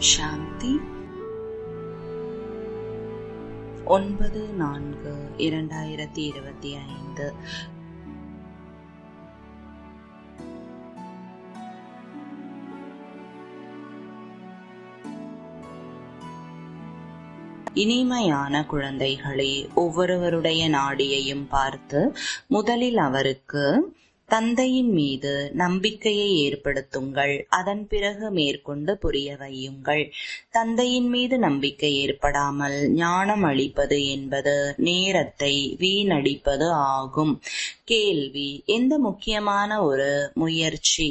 சாந்தி. ஒன்பது நான்கு இரண்டாயிரத்தி இருபத்தி ஐந்து. இனிமையான குழந்தைகளே ஒவ்வொருவருடைய நாடியையும் பார்த்து முதலில் அவருக்கு தந்தையின் மீது நம்பிக்கையை ஏற்படுத்துங்கள். அதன் பிறகு மேற்கொண்டு புரிய வையுங்கள். தந்தையின் மீது நம்பிக்கை ஏற்படாமல் ஞானம் அளிப்பது என்பது நேரத்தை வீணடிப்பது ஆகும். கேள்வி எந்த முக்கியமான ஒரு முயற்சி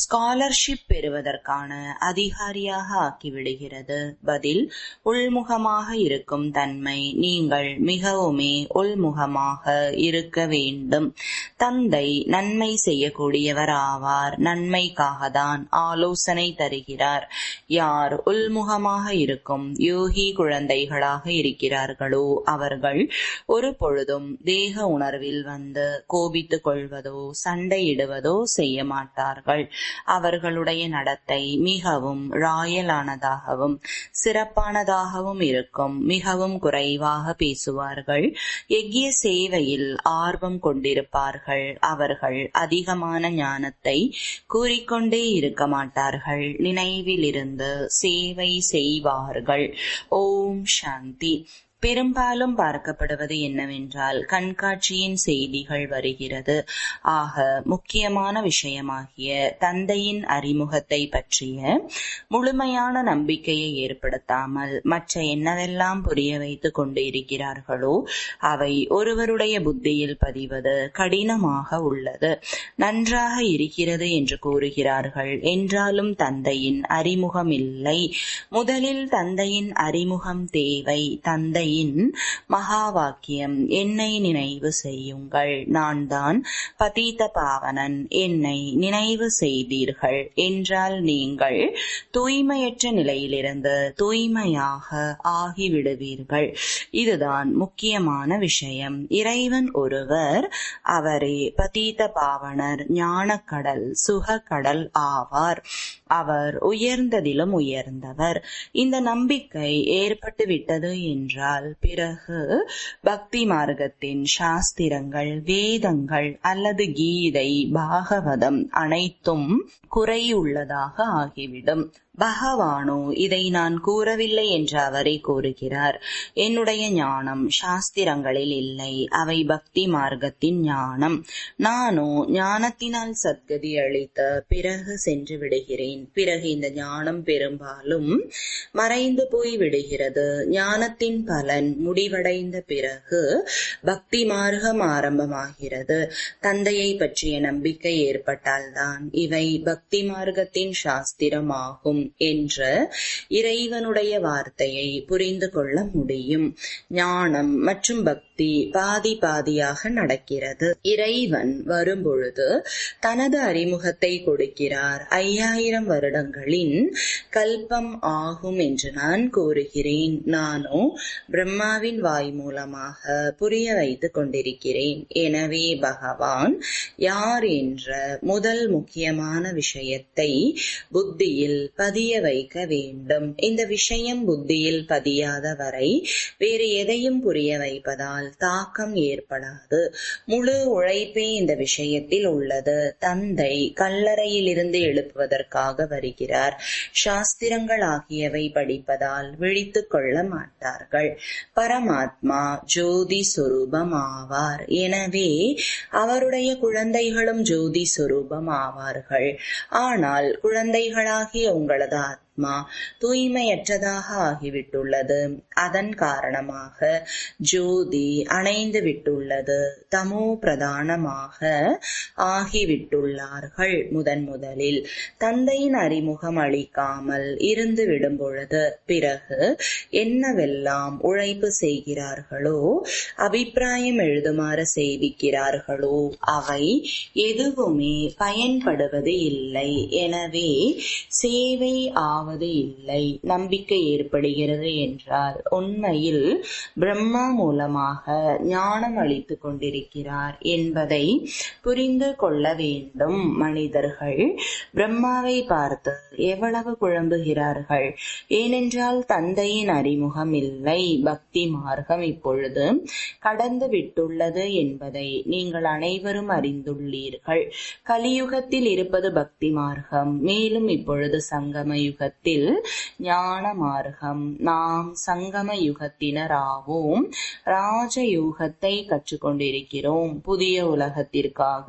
ஸ்காலர்ஷிப் பெறுவதற்கான அதிகாரியாக ஆக்கிவிடுகிறது? பதில் உள்முகமாக இருக்கும் தன்மை. நீங்கள் மிகவுமே உள்முகமாக இருக்க வேண்டும். தந்தை நன்மை செய்யக்கூடியவர் ஆவார் நன்மைக்காக தான் ஆலோசனை தருகிறார். யார் உள்முகமாக இருக்கும் யோகி குழந்தைகளாக இருக்கிறார்களோ அவர்கள் ஒரு பொழுதும் தேக உணர்வில் வந்து கோபித்துக் கொள்வதோ சண்டையிடுவதோ செய்ய மாட்டார்கள். அவர்களுடைய நடத்தை மிகவும் ராயலானதாகவும் சிறப்பானதாகவும் இருக்கும். மிகவும் குறைவாக பேசுவார்கள். எக்கிய சேவையில் ஆர்வம் கொண்டிருப்பார்கள். அவர்கள் அதிகமான ஞானத்தை கூறிக்கொண்டே இருக்க மாட்டார்கள். நினைவிலிருந்து சேவை செய்வார்கள். ஓம் சாந்தி. பெரும்பாலும் பார்க்கப்படுவது என்னவென்றால் கண்காட்சியின் செய்திகள் வருகிறது. ஆக முக்கியமான விஷயமாகிய தந்தையின் அறிமுகத்தை பற்றிய முழுமையான நம்பிக்கையை ஏற்படுத்தாமல் மற்ற என்னவெல்லாம் புரிய வைத்துக் கொண்டு இருக்கிறார்களோ அவை ஒருவருடைய புத்தியில் பதிவது கடினமாக உள்ளது. நன்றாக இருக்கிறது என்று கூறுகிறார்கள். என்றாலும் தந்தையின் அறிமுகம் இல்லை. முதலில் தந்தையின் அறிமுகம் தேவை. தந்தை கீதையின் மகா வாக்கியம் என்னை நினைவு செய்யுங்கள். நான் தான் பதீத பாவனன். என்னை நினைவு செய்தீர்கள் என்றால் நீங்கள் தூய்மையற்ற நிலையிலிருந்து தூய்மையாக ஆகிவிடுவீர்கள். இதுதான் முக்கியமான விஷயம். இறைவன் ஒருவர் அவரே பதீத பாவனர் ஞானக்கடல் சுகக்கடல் ஆவார். அவர் உயர்ந்ததிலும் உயர்ந்தவர். இந்த நம்பிக்கை ஏற்பட்டுவிட்டது என்றால் என்றால் பிறகு பக்தி மார்க்கத்தின் சாஸ்திரங்கள் வேதங்கள் அல்லது கீதை பாகவதம் அனைத்தும் குறையுள்ளதாக ஆகிவிடும். பகவானோ இதை நான் கூறவில்லை என்று அவரே கூறுகிறார். என்னுடைய ஞானம் சாஸ்திரங்களில் இல்லை. அவை பக்தி மார்க்கத்தின் ஞானம். நானோ ஞானத்தினால் சத்கதி அளித்த பிறகு சென்று விடுகிறேன். பிறகு இந்த ஞானம் பெரும்பாலும் மறைந்து போய் விடுகிறது ஞானத்தின் பல பலன் முடிவடைந்த பிறகு பக்தி மார்க்கம் ஆரம்பமாகிறது. தந்தையை பற்றிய நம்பிக்கை ஏற்பட்டால்தான் இவை பக்தி மார்க்கத்தின் சாஸ்திரமாகும் என்ற இறைவனுடைய வார்த்தையை புரிந்து கொள்ள முடியும். ஞானம் மற்றும் பக்தி பாதி பாதியாக நடக்கிறது. இறைவன் வரும்பொழுது தனது அறிமுகத்தை கொடுக்கிறார். ஐயாயிரம் வருடங்களின் கல்பம் ஆகும் என்று நான் கூறுகிறேன். நானோ பிரம்மாவின் வாய் மூலமாக புரிய வைத்துக் கொண்டிருக்கிறேன். எனவே பகவான் யார் என்ற முதல் முக்கியமான விஷயத்தை புத்தியில் பதிய வைக்க வேண்டும். இந்த விஷயம் புத்தியில் பதியாத வரை வேறு எதையும் புரிய வைப்பதால் தாக்கம் ஏற்படாது. முழு உழைப்பே இந்த விஷயத்தில் உள்ளது. தந்தை கல்லறையிலிருந்து எழுப்புவதற்காக வருகிறார். சாஸ்திரங்கள் ஆகியவை படிப்பதால் விழித்துக் கொள்ள மாட்டார்கள். பரமாத்மா ஜோதி சுரூபம் ஆவார் எனவே அவருடைய குழந்தைகளும் ஜோதி சுரூபம் ஆவார்கள் ஆனால் குழந்தைகளாகிய உங்களது ஆத்மா தூய்மையற்றதாக ஆகிவிட்டுள்ளது. அதன் காரணமாக ஜோதி அணைந்து விட்டுள்ளது தமோ பிரதானமாக ஆகிவிட்டுள்ளார்கள் முதன் முதலில். தந்தையின் அறிமுகம் அளிக்காமல் இருந்து விடும் பொழுது பிறகு என்னவெல்லாம் உழைப்பு செய்கிறார்களோ அபிப்பிராயம் எழுதுமாறு செய்விக்கிறார்களோ அவை எதுவுமே பயன்படுவது இல்லை எனவே சேவை ஆ ஆவது இல்லை. நம்பிக்கை ஏற்படுகிறது என்றால் உண்மையில் பிரம்மா மூலமாக ஞானம் அளித்து கொண்டிருக்கிறார் என்பதை புரிந்து கொள்ள வேண்டும் மனிதர்கள். பிரம்மாவை பார்த்து எவ்வளவு குழம்புகிறார்கள்? ஏனென்றால் தந்தையின் அறிமுகம் இல்லை. பக்தி மார்க்கம் இப்பொழுது கடந்து விட்டுள்ளது என்பதை நீங்கள் அனைவரும் அறிந்துள்ளீர்கள். கலியுகத்தில் இருப்பது பக்தி மார்க்கம். மேலும் இப்பொழுது சங்கம யுகத்தில் யுகத்தில் ஞான மார்க்கம் நாம் சங்கம யுகத்தினராவோம். ராஜயோகத்தை கற்றுக்கொண்டிருக்கிறோம். புதிய உலகத்திற்காக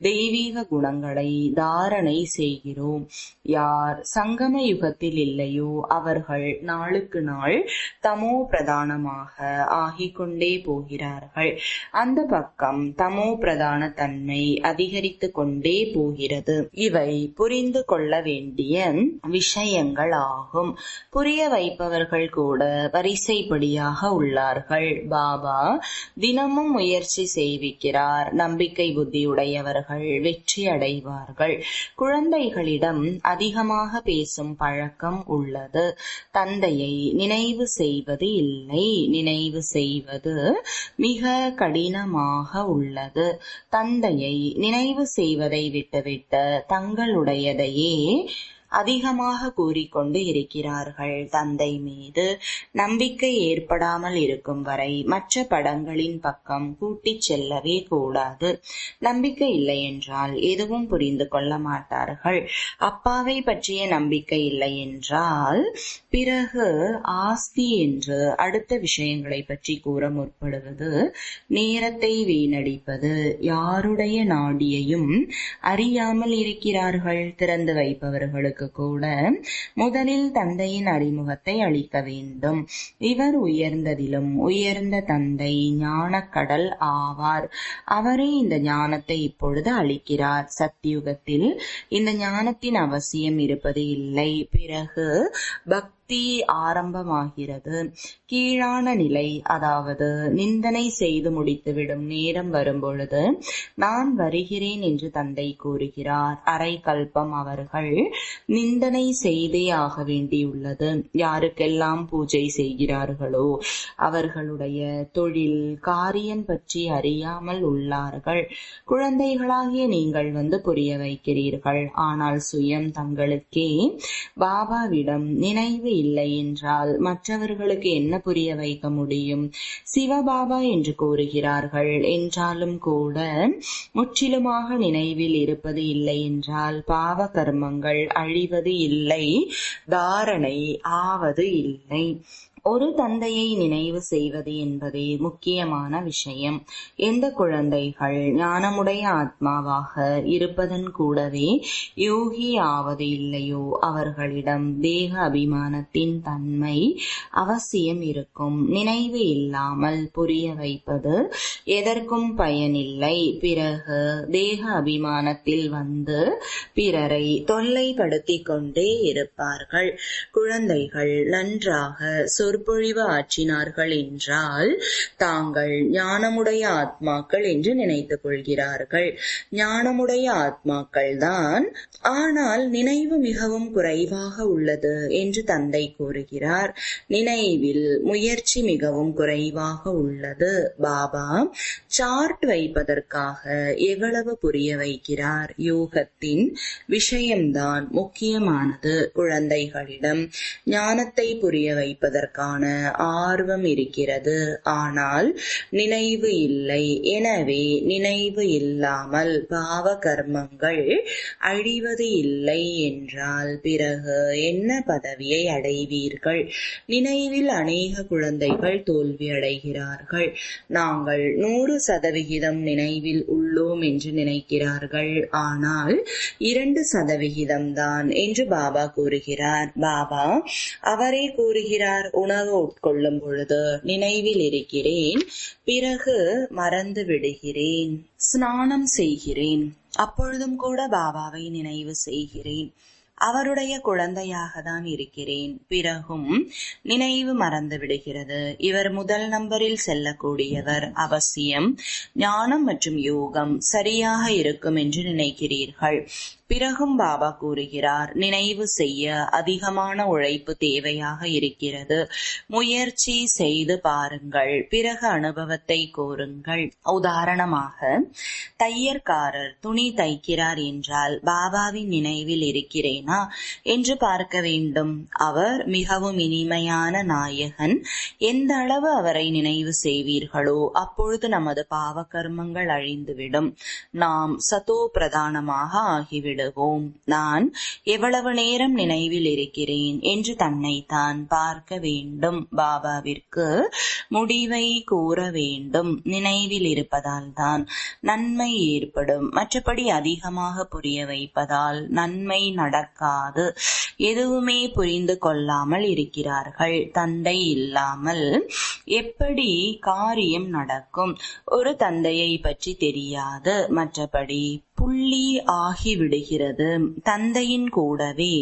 தெய்வீக குணங்களை தாரணை செய்கிறோம். யார் சங்கம யுகத்தில் இல்லையோ அவர்கள் நாளுக்கு நாள் தமோ பிரதானமாக ஆகிக்கொண்டே போகிறார்கள். அந்த பக்கம் தமோ பிரதான தன்மை அதிகரித்து கொண்டே போகிறது. இவை புரிந்து கொள்ள வேண்டிய விஷயம். விஷயங்கள் ஆகும் புரிய வைப்பவர்கள் கூட வரிசைப்படியாக உள்ளார்கள். பாபா தினமும் முயற்சி செய்விக்கிறார். நம்பிக்கை புத்தியுடையவர்கள் வெற்றி அடைவார்கள். குழந்தைகளிடம் அதிகமாக பேசும் பழக்கம் உள்ளது. தந்தையை நினைவு செய்வது இல்லை. நினைவு செய்வது மிக கடினமாக உள்ளது. தந்தையை நினைவு செய்வதை விட்டுவிட்டு தங்களுடையதையே அதிகமாக கூறிக்கொண்டு இருக்கிறார்கள். தந்தை மீது நம்பிக்கை ஏற்படாமல் இருக்கும் வரை மற்ற படங்களின் பக்கம் கூட்டிச் செல்லவே கூடாது. நம்பிக்கை இல்லை என்றால் எதுவும் புரிந்து கொள்ள மாட்டார்கள். அப்பாவை பற்றிய நம்பிக்கை இல்லை என்றால் பிறகு ஆஸ்தி என்று அடுத்த விஷயங்களை பற்றி கூற முற்படுவது நேரத்தை வீணடிப்பது யாருடைய நாடியையும் அறியாமல் இருக்கிறார்கள் திறந்து வைப்பவர்களுக்கு கூட முதலில் தந்தையின் அறிமுகத்தை அளிக்க வேண்டும். இவர் உயர்ந்ததிலும் உயர்ந்த தந்தை ஞானக்கடல் ஆவார். அவரே இந்த ஞானத்தை இப்பொழுது அளிக்கிறார். சத்தியுகத்தில் இந்த ஞானத்தின் அவசியம் இருப்பது இல்லை. பிறகு பக்தி ஆரம்பமாகிறது. கீழான நிலை அதாவது நிந்தனை செய்து முடித்துவிடும் நேரம் வரும்பொழுது நான் வருகிறேன் என்று தந்தை கூறுகிறார். அரை கல்பம் அவர்கள் நிந்தனை செய்தே ஆக வேண்டியுள்ளது. யாருக்கெல்லாம் பூஜை செய்கிறார்களோ அவர்களுடைய தொழில் காரியம் பற்றி அறியாமல் உள்ளார்கள். குழந்தைகளாகிய நீங்கள் வந்து புரிய வைக்கிறீர்கள். ஆனால் சுயம் தங்களுக்கே பாபாவிடம் நினைவு இல்லை என்றால் மற்றவர்களுக்கு என்ன புரிய வைக்க முடியும்? சிவபாபா என்று கூறுகிறார்கள். என்றாலும் கூட முற்றிலுமாக நினைவில் இருப்பது இல்லை என்றால் பாவ கர்மங்கள் அழிவது இல்லை தாரணை ஆவது இல்லை. ஒரு தந்தையை நினைவு செய்வது என்பதே முக்கியமான விஷயம். எந்த குழந்தைகள் ஞானமுடைய ஆத்மாவாக இருப்பதன் கூடவே யோகி ஆவது இல்லையோ? அவர்களிடம் தேக அபிமானத்தின் தன்மை அவசியம் இருக்கும். நினைவு இல்லாமல் புரிய வைப்பது எதற்கும் பயனில்லை. பிறகு தேக அபிமானத்தில் வந்து பிறரை தொல்லைப்படுத்திக் கொண்டே இருப்பார்கள். குழந்தைகள் நன்றாக சொற்பொழிவு ஆற்றினார்கள் என்றால் தாங்கள் ஞானமுடைய ஆத்மாக்கள் என்று நினைத்துக் கொள்கிறார்கள். ஞானமுடைய ஆத்மாக்கள் தான் ஆனால் நினைவு மிகவும் குறைவாக உள்ளது என்று தந்தை கூறுகிறார். நினைவில் முயற்சி மிகவும் குறைவாக உள்ளது. பாபா சார்ட் வைப்பதற்காக எவ்வளவு புரிய வைக்கிறார்? யோகத்தின் விஷயம்தான் முக்கியமானது குழந்தைகளிடம். ஞானத்தை புரிய காண ஆர்வம் இருக்கிறது. ஆனால் நினைவு இல்லை. எனவே நினைவு இல்லாமல் பாவ கர்மங்கள் அழிவது இல்லை என்றால் பிறகு என்ன பதவியை அடைவீர்கள்? நினைவில் அநேக குழந்தைகள் தோல்வி அடைகிறார்கள். நாங்கள் நூறு சதவிகிதம் நினைவில் உள்ளோம் என்று நினைக்கிறார்கள். ஆனால் இரண்டு சதவிகிதம் தான் என்று பாபா கூறுகிறார். பாபா அவரே கூறுகிறார் உணவு உட்கொள்ளும் பொழுது நினைவில் இருக்கிறேன் பிறகு மறந்து விடுகிறேன் ஸ்நானம் செய்கிறேன் அப்பொழுதும் கூட பாபாவை நினைவு செய்கிறேன் அவருடைய குழந்தையாக தான் இருக்கிறேன் பிறகும் நினைவு மறந்து விடுகிறது. இவர் முதல் நம்பரில் செல்லக்கூடியவர். அவசியம் ஞானம் மற்றும் யோகம் சரியாக இருக்கும் என்று நினைக்கிறீர்கள். பிறகும் பாபா கூறுகிறார் நினைவு செய்ய அதிகமான உழைப்பு தேவையாக இருக்கிறது. முயற்சி செய்து பாருங்கள். பிறகு அனுபவத்தை கூறுங்கள் உதாரணமாக தையற்காரர் துணி தைக்கிறார் என்றால் பாபாவின் நினைவில் இருக்கிறேனா? என்று பார்க்க வேண்டும். அவர் மிகவும் இனிமையான நாயகன். எந்த அளவு அவரை நினைவு செய்வீர்களோ அப்பொழுது நமது பாவ கர்மங்கள் அழிந்துவிடும். நாம் சதோ பிரதானமாக ஆகிவிடும். ஆகிவிடுவோம் நான் எவ்வளவு நேரம் நினைவில் இருக்கிறேன் என்று தன்னைத்தான் பார்க்க வேண்டும். பாபாவிற்கு முடிவை கூற வேண்டும். நினைவில் இருப்பதால் தான் நன்மை ஏற்படும். மற்றபடி அதிகமாக புரிய வைப்பதால் நன்மை நடக்காது. எதுவுமே புரிந்து கொள்ளாமல் இருக்கிறார்கள். தந்தை இல்லாமல் எப்படி காரியம் நடக்கும்? ஒரு தந்தையை பற்றி தெரியாது. மற்றபடி புள்ளி ஆகிவிடுகிறது. தந்தையின் கூடவே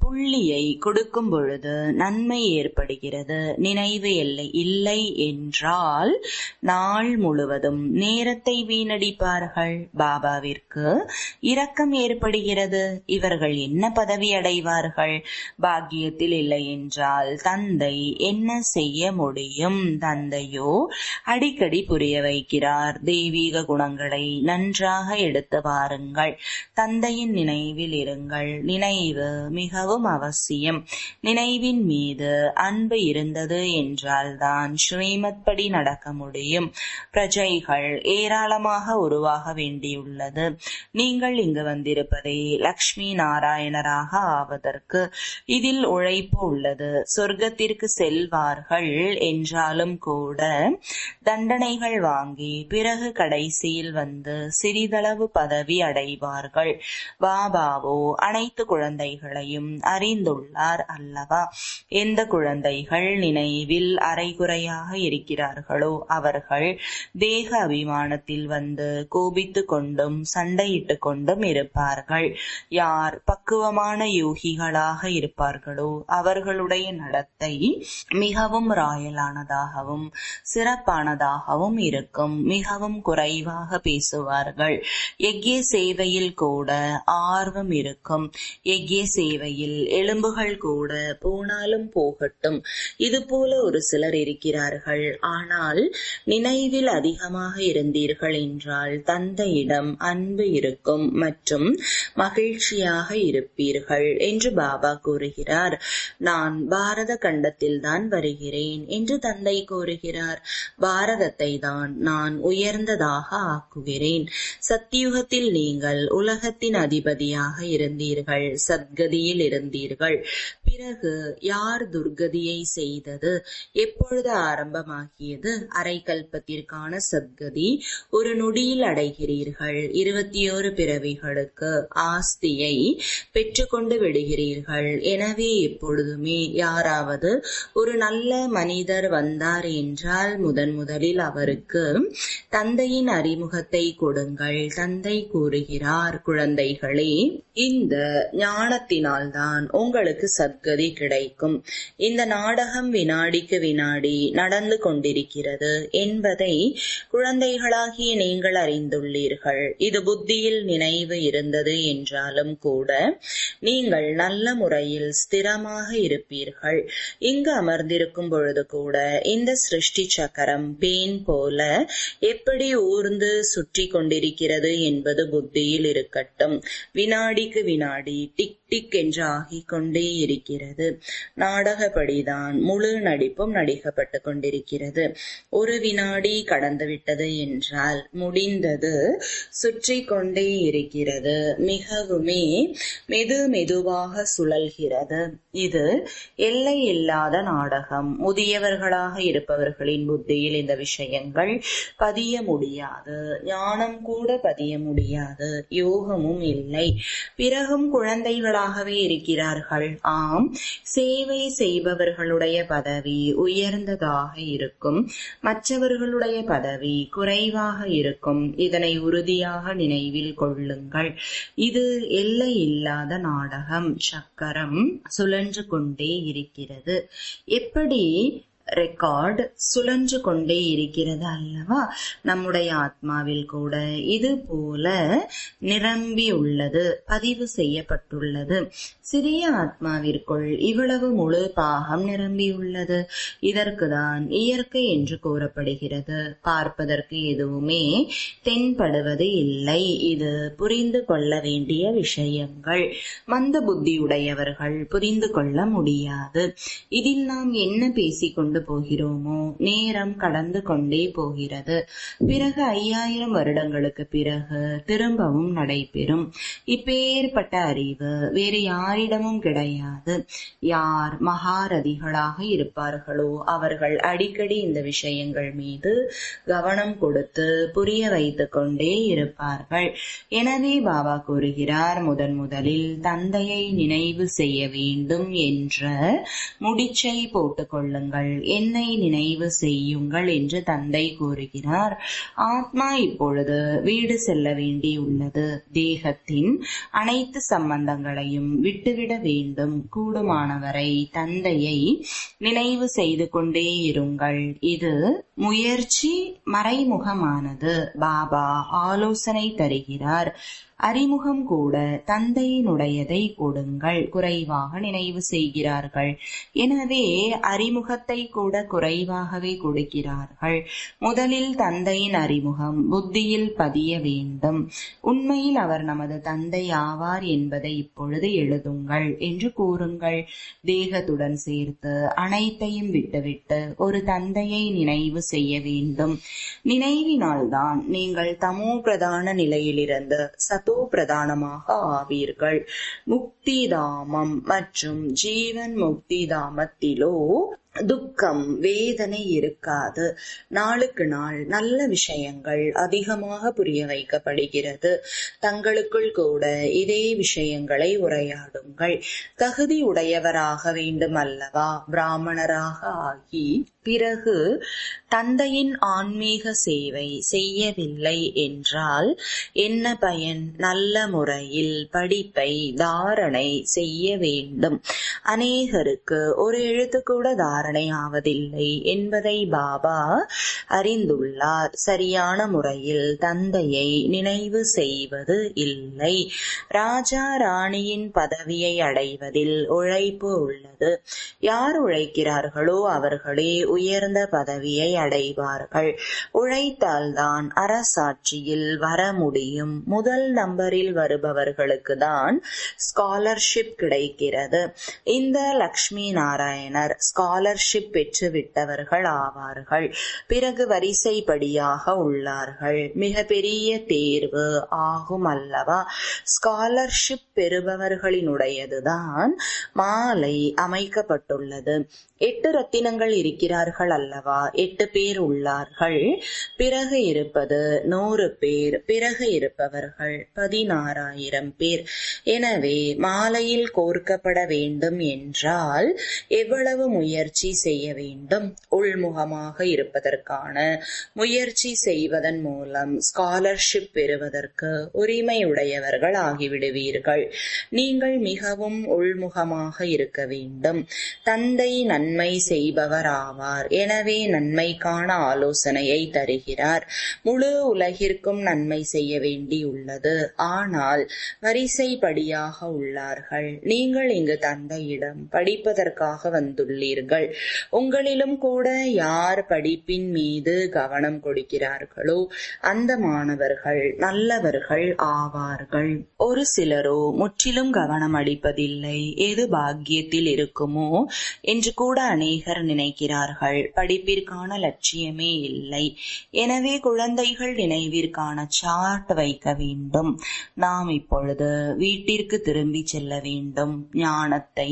புள்ளியை கொடுக்கும் பொழுது நன்மை ஏற்படுகிறது. நினைவு எல்லை இல்லை என்றால் நாள் முழுவதும் நேரத்தை வீணடிப்பார்கள். பாபாவிற்கு இரக்கம் ஏற்படுகிறது. இவர்கள் என்ன பதவி அடைவார்கள்? பாக்கியத்தில் இல்லை என்றால் தந்தை என்ன செய்ய முடியும்? தந்தையோ அடிக்கடி புரிய வைக்கிறார். தெய்வீக குணங்களை நன்றாக எடுத்து வாருங்கள். தந்தையின் நினைவில் இருங்கள். நினைவு மிகவும் மிகவும் அவசியம். நினைவின் மீது அன்பு இருந்தது என்றால்தான் ஸ்ரீமத் படி நடக்க முடியும். பிரஜைகள் ஏராளமாக உருவாக வேண்டியுள்ளது. நீங்கள் இங்கு வந்திருப்பதே லக்ஷ்மி நாராயணராக ஆவதற்கு இதில் உழைப்பு உள்ளது. சொர்க்கத்திற்கு செல்வார்கள் என்றாலும் கூட தண்டனைகள் வாங்கி பிறகு கடைசியில் வந்து சிறிதளவு பதவி அடைவார்கள். பாபாவோ அனைத்து குழந்தைகளையும் அறிந்துள்ளார் அல்லவா? எந்த குழந்தைகள் நினைவில் அரைகுறையாக இருக்கிறார்களோ அவர்கள் தேக அபிமானத்தில் வந்து கோபித்து கொண்டும் சண்டையிட்டு கொண்டும் இருப்பார்கள். யார் பக்குவமான யோகிகளாக இருப்பார்களோ அவர்களுடைய நடத்தை மிகவும் ராயலானதாகவும் சிறப்பானதாகவும் இருக்கும். மிகவும் குறைவாக பேசுவார்கள். எக்ய சேவையில் கூட ஆர்வம் இருக்கும். எக்ய சேவையில் எலும்புகள் கூட போனாலும் போகட்டும். இது போல ஒரு சிலர் இருக்கிறார்கள். ஆனால் நினைவில் அதிகமாக இருந்தீர்கள் என்றால் தந்தையிடம் அன்பு இருக்கும் மற்றும் மகிழ்ச்சியாக இருப்பீர்கள் என்று பாபா கூறுகிறார். நான் பாரத கண்டத்தில் தான் வருகிறேன் என்று தந்தை கூறுகிறார். பாரதத்தை தான் நான் உயர்ந்ததாக ஆக்குகிறேன். சத்தியுகத்தில் நீங்கள் உலகத்தின் அதிபதியாக இருந்தீர்கள். சத்கதியில் இருந்தீர்கள் பிறகு யார் துர்கதியை செய்தது? எப்பொழுது ஆரம்பமாகியது? அரைக்கல்பத்திற்கான சத்கதி ஒரு நொடியில் அடைகிறீர்கள். இருபத்தி ஓரு பிறவிகளுக்கு ஆஸ்தியை பெற்றுக்கொண்டு விடுகிறீர்கள். எனவே எப்பொழுதுமே யாராவது ஒரு நல்ல மனிதர் வந்தார் என்றால் முதன் முதலில் அவருக்கு தந்தையின் அறிமுகத்தை கொடுங்கள். தந்தை கூறுகிறார் குழந்தைகளே இந்த ஞானத்தினால்தான் உங்களுக்கு சத்கதி கிடைக்கும். இந்த நாடகம் வினாடிக்கு வினாடி நடந்து கொண்டிருக்கிறது என்பதை குழந்தைகளாகிய நீங்கள் அறிந்துள்ளீர்கள். இது புத்தியில் நினைவு இருந்தது என்றாலும் கூட நீங்கள் நல்ல முறையில் ஸ்திரமாக இருப்பீர்கள். இங்கு அமர்ந்திருக்கும் பொழுது கூட இந்த சிருஷ்டி சக்கரம் பேன் போல எப்படி ஊர்ந்து சுற்றி கொண்டிருக்கிறது என்பது புத்தியில் இருக்கட்டும். வினாடிக்கு வினாடி டிக் டிக் என்று ஆகிக் கொண்டே இருக்கிறது. நாடகப்படிதான் முழு நடிப்பும் நடிக்கப்பட்டு கொண்டிருக்கிறது. ஒரு வினாடி கடந்துவிட்டது என்றால் முடிந்தது சுற்றி கொண்டே இருக்கிறது. மிகவுமே மெது மெதுவாக சுழல்கிறது. இது எல்லை இல்லாத நாடகம். முதியவர்களாக இருப்பவர்களின் புத்தியில் இந்த விஷயங்கள் பதிய முடியாது. ஞானம் கூட பதிய முடியாது. யோகமும் இல்லை. பிறகும் குழந்தைகளாகவே இருக்கிறார்கள் ஆம் சேவை செய்பவர்களுடைய பதவி உயர்ந்ததாக இருக்கும். மற்றவர்களுடைய பதவி குறைவாக இருக்கும். இதனை உறுதியாக நினைவில் கொள்ளுங்கள். இது எல்லை இல்லாத நாடகம். சக்கரம் சுழன்று கொண்டே இருக்கிறது. எப்படி ரெக்கார்ட் சுழன்று கொண்டே இருக்கிறது அல்லவா? நம்முடைய ஆத்மாவில் கூட இது போல நிரம்பி உள்ளது பதிவு செய்யப்பட்டுள்ளது. சிறிய ஆத்மாவிற்குள் இவ்வளவு முழு பாகம் நிரம்பியுள்ளது இதற்குதான் இயற்கை என்று கூறப்படுகிறது. பார்ப்பதற்கு எதுவுமே தென்படுவது இல்லை. இது புரிந்து கொள்ள வேண்டிய விஷயங்கள். மந்த புத்தியுடையவர்கள் புரிந்து கொள்ள முடியாது. இதில் நாம் என்ன பேசிக்கொண்டு கடந்து போகிறோமோ? நேரம் கடந்து கொண்டே போகிறது. பிறகு ஐயாயிரம் வருடங்களுக்கு பிறகு திரும்பவும் நடைபெறும். இப்பேற்பட்ட அறிவு வேறு யாரிடமும் கிடையாது. யார் மகாரதிகளாக இருப்பார்களோ அவர்கள் அடிக்கடி இந்த விஷயங்கள் மீது கவனம் கொடுத்து புரிய வைத்துக் கொண்டே இருப்பார்கள். எனவே பாபா கூறுகிறார் முதன் முதலில் தந்தையை நினைவு செய்ய வேண்டும் என்ற முடிச்சை போட்டுக் கொள்ளுங்கள் என்னை நினைவு செய்யுங்கள் என்று தந்தை கூறுகிறார். ஆத்மா இப்பொழுது வீடு செல்ல வேண்டியுள்ளது. தேகத்தின் அனைத்து சம்பந்தங்களையும் விட்டுவிட வேண்டும். கூடுமானவரை தந்தையை நினைவு செய்து கொண்டே இருங்கள். இது முயற்சி மறைமுகமானது. பாபா ஆலோசனை தருகிறார். அறிமுகம் கூட தந்தையினுடையதை கொடுங்கள் குறைவாக நினைவு செய்கிறார்கள். எனவே அறிமுகத்தை கூட குறைவாகவே கொடுக்கிறார்கள். முதலில் தந்தையின் அறிமுகம் புத்தியில் பதிய வேண்டும். உண்மையில் அவர் நமது தந்தை ஆவார் என்பதை இப்பொழுது எழுதுங்கள் என்று கூறுங்கள். தேகத்துடன் சேர்த்து அனைத்தையும் விட்டுவிட்டு ஒரு தந்தையை நினைவு செய்ய வேண்டும். நினைவினால்தான் நீங்கள் தமோ பிரதான நிலையிலிருந்து சத் பிரதானமாக ஆவீர்கள். முக்திதாமம் மற்றும் ஜீவன் முக்தி தாமத்திலோ துக்கம் வேதனை இருக்காது. நாளுக்கு நாள் நல்ல விஷயங்கள் அதிகமாக புரிய வைக்கப்படுகிறது. தங்களுக்குள் கூட இதே விஷயங்களை உரையாடுங்கள். தகுதி உடையவராக வேண்டும் அல்லவா? பிராமணராக ஆகி பிறகு தந்தையின் ஆன்மீக சேவை செய்யவில்லை என்றால் என்ன பயன்? நல்ல முறையில் படிப்பை தாரணை செய்ய வேண்டும். அநேகருக்கு ஒரு எழுத்து கூட தாரணை ஆவதில்லை என்பதை பாபா அறிந்துள்ளார். சரியான முறையில் தந்தையை நினைவு செய்வது இல்லை. ராஜா ராணியின் பதவியை அடைவதில் உழைப்பு உள்ளது. யார் உழைக்கிறார்களோ அவர்களே உயர்ந்த பதவியை அடைவார்கள். உழைத்தால்தான் அரசாட்சியில் வர முடியும். முதல் நம்பரில் வருபவர்களுக்கு தான் ஸ்காலர்ஷிப் கிடைக்கிறது. இந்த லக்ஷ்மி நாராயணர் ஸ்காலர் ஸ்காலர்ஷிப் பெற்று விட்டவர்கள் ஆவார்கள் பிறகு வரிசைப்படியாக உள்ளார்கள். மிக பெரிய தேர்வு ஆகும் அல்லவா ஸ்காலர்ஷிப் பெறுபவர்களினுடையதுதான் மாலை அமைக்கப்பட்டுள்ளது. எட்டு ரத்தினங்கள் இருக்கிறார்கள் அல்லவா? எட்டு பேர் உள்ளார்கள். பிறகு இருப்பது நூறு பேர். பிறகு இருப்பவர்கள் பதினாறாயிரம் பேர். எனவே மாலையில் கோர்க்கப்பட வேண்டும் என்றால் எவ்வளவு முயற்சி செய்ய வேண்டும். உள்முகமாக இருப்பதற்கான முயற்சி செய்வதன் மூலம் ஸ்காலர்ஷிப் பெறுவதற்கு உரிமையுடையவர்கள் ஆகிவிடுவீர்கள். நீங்கள் மிகவும் உள்முகமாக இருக்க வேண்டும். தந்தை நன்மை செய்பவர் ஆவார் எனவே நன்மைக்கான ஆலோசனையை தருகிறார். முழு உலகிற்கும் நன்மை செய்ய வேண்டியுள்ளது. ஆனால் வரிசைப்படியாக உள்ளார்கள். நீங்கள் இங்கு தந்தையிடம் படிப்பதற்காக வந்துள்ளீர்கள். உங்களிலும் கூட யார் படிப்பின் மீது கவனம் கொடுக்கிறார்களோ அந்த மாணவர்கள் நல்லவர்கள் ஆவார்கள். ஒரு சிலரோ முற்றிலும் கவனம் அளிப்பதில்லை. எது பாக்கியத்தில் இருக்குமோ என்று கூட அநேகர் நினைக்கிறார்கள். படிப்பிற்கான லட்சியமே இல்லை. எனவே குழந்தைகள் நினைவிற்கான சார்ட் வைக்க வேண்டும். நாம் இப்பொழுது வீட்டிற்கு திரும்பி செல்ல வேண்டும். ஞானத்தை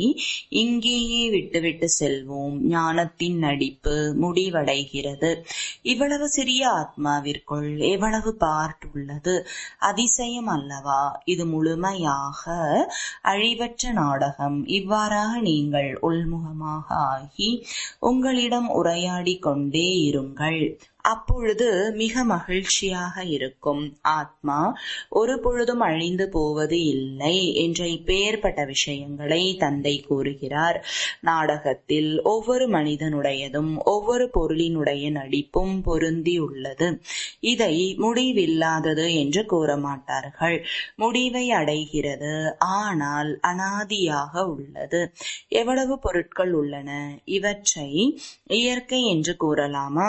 இங்கேயே விட்டுவிட்டு செல்வோம். ஞானத்தின் நடிப்பு முடிவடைகிறது. இவ்வளவு சிறிய ஆத்மாவிற்குள் எவ்வளவு பார்ட் உள்ளது? அதிசயம் அல்லவா? இது முழுமையாக அழிவற்ற நாடகம். இவ்வாறாக நீங்கள் உள்முகமாக ஆகி உங்களிடம் உரையாடிக் கொண்டே இருங்கள். அப்பொழுது மிக மகிழ்ச்சியாக இருக்கும். ஆத்மா ஒரு பொழுதும் அழிந்து போவது இல்லை என்ற இப்பேற்பட்ட விஷயங்களை தந்தை கூறுகிறார். நாடகத்தில் ஒவ்வொரு மனிதனுடையதும் ஒவ்வொரு பொருளினுடைய நடிப்பும் பொருந்தியுள்ளது இதை முடிவில்லாதது என்று கூற மாட்டார்கள். முடிவை அடைகிறது ஆனால் அனாதியாக உள்ளது. எவ்வளவு பொருட்கள் உள்ளன? இவற்றை இயற்கை என்று கூறலாமா?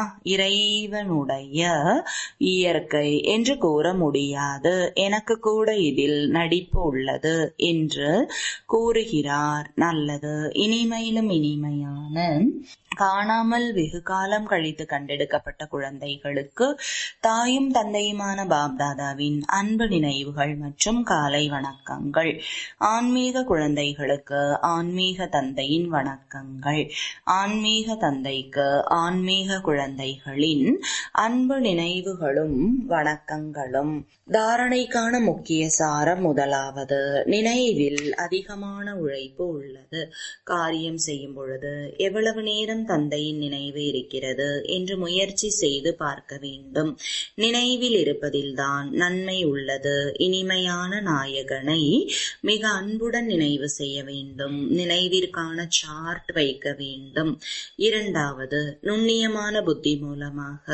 ஜீவனுடைய இயற்கை என்று கூற முடியாது. எனக்கு கூட இதில் நடிப்பு உள்ளது என்று கூறுகிறார். நல்லது. இனிமையிலும் இனிமையான காணாமல் வெகு காலம் கழித்து கண்டெடுக்கப்பட்ட குழந்தைகளுக்கு தாயும் தந்தையுமான பாப்தாதாவின் அன்பு நினைவுகள் மற்றும் காலை வணக்கங்கள். ஆன்மீக குழந்தைகளுக்கு ஆன்மீக தந்தையின் வணக்கங்கள். ஆன்மீக தந்தைக்கு ஆன்மீக குழந்தைகளின் அன்பு நினைவுகளும் வணக்கங்களும். தாரணைக்கான முக்கிய சாரம் முதலாவது நினைவில் அதிகமான உழைப்பு உள்ளது. காரியம் செய்யும் பொழுது எவ்வளவு நேரம் தந்தையின் நினைவு இருக்கிறது என்று முயற்சி செய்து பார்க்க வேண்டும். நினைவில் இருப்பதில்தான் நன்மை உள்ளது. இனிமையான நாயகனை மிக அன்புடன் நினைவு செய்ய வேண்டும். நினைவிற்கான சார்ட் வைக்க வேண்டும். இரண்டாவது நுண்ணியமான புத்தி மூலமாக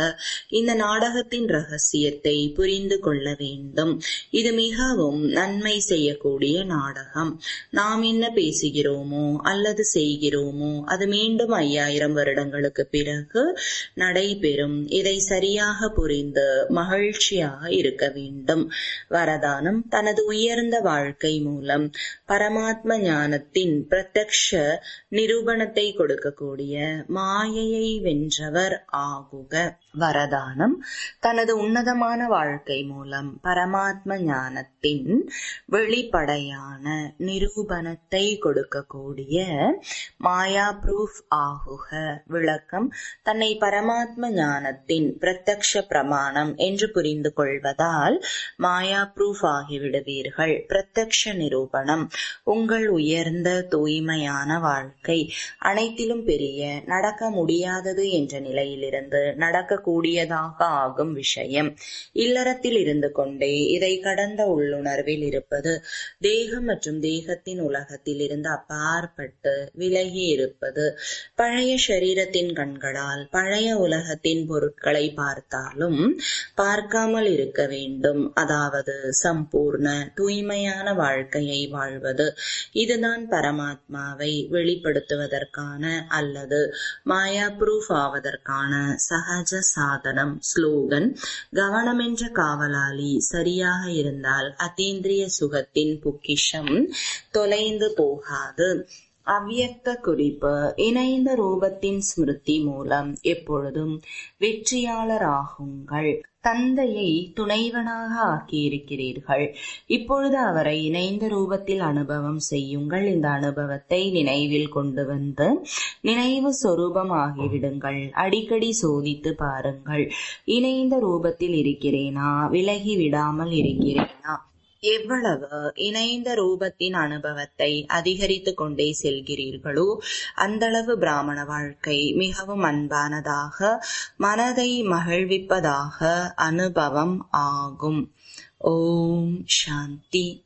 இந்த நாடகத்தின் ரகசியத்தை புரிந்து கொள்ள வேண்டும். இது மிகவும் நன்மை செய்யக்கூடிய நாடகம். நாம் என்ன பேசுகிறோமோ அல்லது செய்கிறோமோ அது மீண்டும் ஐயாயிரம் வருடங்களுக்கு பிறகு நடைபெறும். இதை சரியாக புரிந்து மகிழ்ச்சியாக இருக்க வேண்டும். வரதானம் தனது உயர்ந்த வாழ்க்கை மூலம் பரமாத்ம ஞானத்தின் பிரத்யக்ஷ நிரூபணத்தை கொடுக்கக்கூடிய மாயையை வென்றவர் ஆகுக. வரதானம் தனது உன்னதமான வாழ்க்கை மூலம் பரமாத்ம ஞானத்தின் வெளிப்படையான நிரூபணத்தை கொடுக்கக்கூடிய மாயா ப்ரூஃப் ஆகுக. விளக்கம் தன்னை பரமாத்ம ஞானத்தின் பிரத்யக்ஷ பிரமாணம் என்று புரிந்து கொள்வதால் மாயா ப்ரூஃப் ஆகிவிடுவீர்கள். பிரத்யக்ஷ நிரூபணம். உங்கள் உயர்ந்த தூய்மையான வாழ்க்கை அனைத்திலும் பெரிய நடக்க முடியாதது என்ற நிலையிலிருந்து நடக்கக்கூடியதாக ஆகும் விஷயம். இல்லறத்தில் இருந்து கொண்டே இதை கடந்த உள்ளுணர்வில் இருப்பது தேகம் மற்றும் தேகத்தின் உலகத்தில் இருந்து அப்பாற்பட்டு விலகி இருப்பது பழைய சரீரத்தின் கண்களால் பழைய உலகத்தின் பொருட்களை பார்த்தாலும் பார்க்காமல் இருக்க வேண்டும். அதாவது சம்பூர்ண தூய்மையான வாழ்க்கையை வாழ்வது. இதுதான் பரமாத்மாவை வெளிப்படுத்துவதற்கான அல்லது மாயா ப்ரூஃப் ஆவதற்கான சகஜ சாதனம் ஸ்லோகன். கவனமென்ற காவலாளி சரியாக இருந்தால் அத்தீந்திரிய சுகத்தின் பொக்கிஷம் தொலைந்து போகாது. அவ்வியக்த குறிப்பு இணைந்த ரூபத்தின் ஸ்மிருதி மூலம் எப்பொழுதும் வெற்றியாளராகுங்கள். தந்தையை துணைவனாக ஆக்கியிருக்கிறீர்கள். இப்பொழுது அவரை இணைந்த ரூபத்தில் அனுபவம் செய்யுங்கள். இந்த அனுபவத்தை நினைவில் கொண்டு வந்து நினைவு சொரூபம் ஆகிவிடுங்கள் அடிக்கடி சோதித்து பாருங்கள். இணைந்த ரூபத்தில் இருக்கிறேனா? விலகி விடாமல் இருக்கிறேனா? எவ்வளவு இணைந்த ரூபத்தின் அனுபவத்தை அதிகரித்து கொண்டே செல்கிறீர்களோ அந்தளவு பிராமண வாழ்க்கை மிகவும் அன்பானதாக மனதை மகிழ்விப்பதாக அனுபவம் ஆகும். ஓம் சாந்தி.